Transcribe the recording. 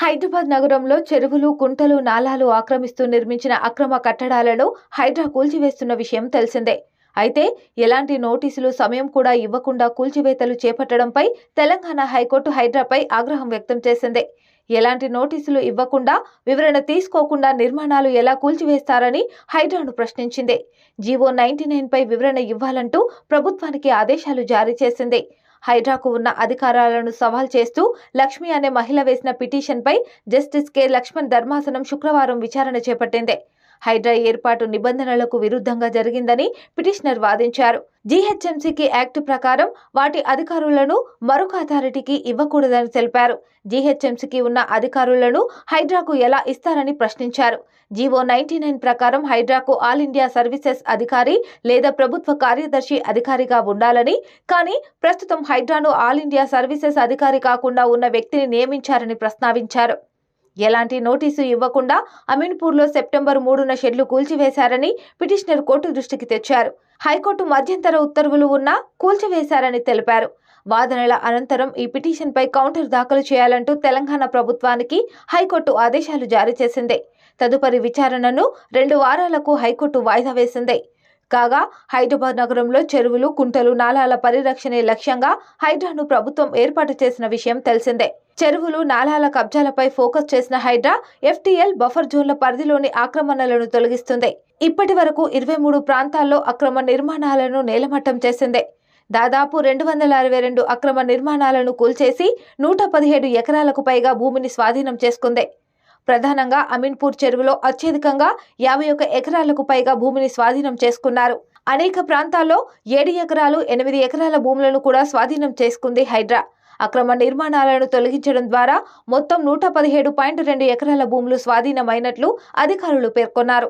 హైదరాబాద్ నగరంలో చెరువులు కుంటలు నాలాలు ఆక్రమిస్తూ నిర్మించిన అక్రమ కట్టడాలను హైడ్రా కూల్చివేస్తున్న విషయం తెలిసిందే. అయితే ఎలాంటి నోటీసులు సమయం కూడా ఇవ్వకుండా కూల్చివేతలు చేపట్టడంపై తెలంగాణ హైకోర్టు హైడ్రాపై ఆగ్రహం వ్యక్తం చేసింది. ఎలాంటి నోటీసులు ఇవ్వకుండా వివరణ తీసుకోకుండా నిర్మాణాలు ఎలా కూల్చివేస్తారని హైడ్రాను ప్రశ్నించింది. జీవో నైన్టీ నైన్పై వివరణ ఇవ్వాలంటూ ప్రభుత్వానికి ఆదేశాలు జారీ చేసింది. హైడ్రాకు ఉన్న అధికారాలను సవాల్ చేస్తూ లక్ష్మి అనే మహిళ వేసిన పిటిషన్పై జస్టిస్ కె లక్ష్మణ్ ధర్మాసనం శుక్రవారం విచారణ చేపట్టింది. హైడ్రా ఏర్పాటు నిబంధనలకు విరుద్ధంగా జరిగిందని పిటిషనర్ వాదించారు. జీహెచ్ఎంసీకి యాక్ట్ ప్రకారం వాటి అధికారులను మరొక అథారిటీకి ఇవ్వకూడదని తెలిపారు. జీహెచ్ఎంసీకి ఉన్న అధికారులను హైడ్రాకు ఎలా ఇస్తారని ప్రశ్నించారు. జీవో నైన్టీ నైన్ ప్రకారం హైడ్రాకు ఆల్ ఇండియా సర్వీసెస్ అధికారి లేదా ప్రభుత్వ కార్యదర్శి అధికారిగా ఉండాలని కానీ ప్రస్తుతం హైడ్రాను ఆల్ ఇండియా సర్వీసెస్ అధికారి కాకుండా ఉన్న వ్యక్తిని నియమించారని ప్రస్తావించారు. ఎలాంటి నోటీసు ఇవ్వకుండా అమీన్పూర్లో సెప్టెంబర్ మూడున షెడ్లు కూల్చివేశారని పిటిషనర్ కోర్టు దృష్టికి తెచ్చారు. హైకోర్టు మధ్యంతర ఉత్తర్వులు ఉన్నా కూల్చివేశారని తెలిపారు. వాదనల అనంతరం ఈ పిటిషన్పై కౌంటర్ దాఖలు చేయాలంటూ తెలంగాణ ప్రభుత్వానికి హైకోర్టు ఆదేశాలు జారీ చేసింది. తదుపరి విచారణను రెండు వారాలకు హైకోర్టు వాయిదా వేసింది. కాగా హైదరాబాద్ నగరంలో చెరువులు కుంటలు నాలాల పరిరక్షణే లక్ష్యంగా హైడ్రాను ప్రభుత్వం ఏర్పాటు చేసిన విషయం తెలిసిందే. చెరువులు నాలాల కబ్జాలపై ఫోకస్ చేసిన హైడ్రా ఎఫ్టీఎల్ బఫర్ జోన్ల పరిధిలోని ఆక్రమణలను తొలగిస్తుంది. ఇప్పటి వరకు ఇరవై మూడు ప్రాంతాల్లో అక్రమ నిర్మాణాలను నేలమట్టం చేసిందే. దాదాపు రెండు వందల అరవై రెండు అక్రమ నిర్మాణాలను కూల్చేసి నూట పదిహేడు ఎకరాలకు పైగా భూమిని స్వాధీనం చేసుకుంది. ప్రధానంగా అమీన్పూర్ చెరువులో అత్యధికంగా యాభై ఒక్క ఎకరాలకు పైగా భూమిని స్వాధీనం చేసుకున్నారు. అనేక ప్రాంతాల్లో ఏడు ఎకరాలు ఎనిమిది ఎకరాల భూములను కూడా స్వాధీనం చేసుకుంది హైడ్రా. అక్రమ నిర్మాణాలను తొలగించడం ద్వారా మొత్తం నూట పదిహేడు పాయింట్ రెండు ఎకరాల భూములు స్వాధీనమైనట్లు అధికారులు పేర్కొన్నారు.